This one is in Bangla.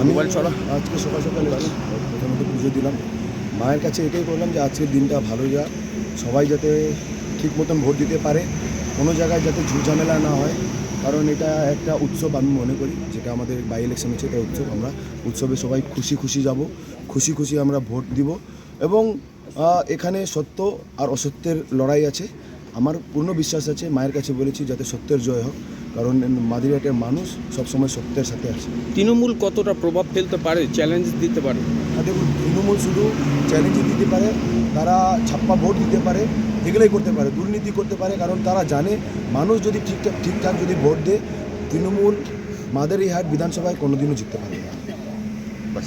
আমি চলা। আজকে সকাল সকাল প্রথমত পুজো দিলাম। মায়ের কাছে এটাই করলাম যে আজকের দিনটা ভালো যা সবাই যাতে ঠিক মতন ভোট দিতে পারে। কোনো জায়গায় যাতে ঝুটঝামেলা না হয়। কারণ এটা একটা উৎসব আমি মনে করি, যেটা আমাদের বাই ইলেকশন হচ্ছে এটা উৎসব। আমরা উৎসবে সবাই খুশি খুশি যাব। খুশি খুশি আমরা ভোট দিব। এবং এখানে সত্য আর অসত্যের লড়াই আছে। আমার পূর্ণ বিশ্বাস আছে মায়ের কাছে বলেছি যাতে সত্যের জয় হোক কারণ মাদিরাটের মানুষ সবসময় সত্যের সাথে আছে তৃণমূল কতটা প্রভাব ফেলতে পারে চ্যালেঞ্জ দিতে পারে? দেখুন তৃণমূল শুধু চ্যালেঞ্জ দিতে পারে তারা ছাপ্পা ভোট দিতে পারে এগুলোই করতে পারে দুর্নীতি করতে পারে কারণ তারা জানে মানুষ যদি ঠিকঠাক ঠিকঠাক যদি ভোট দেয় তৃণমূল মাদারিহাট বিধানসভায় কোনোদিনও জিততে পারবে না। বাস।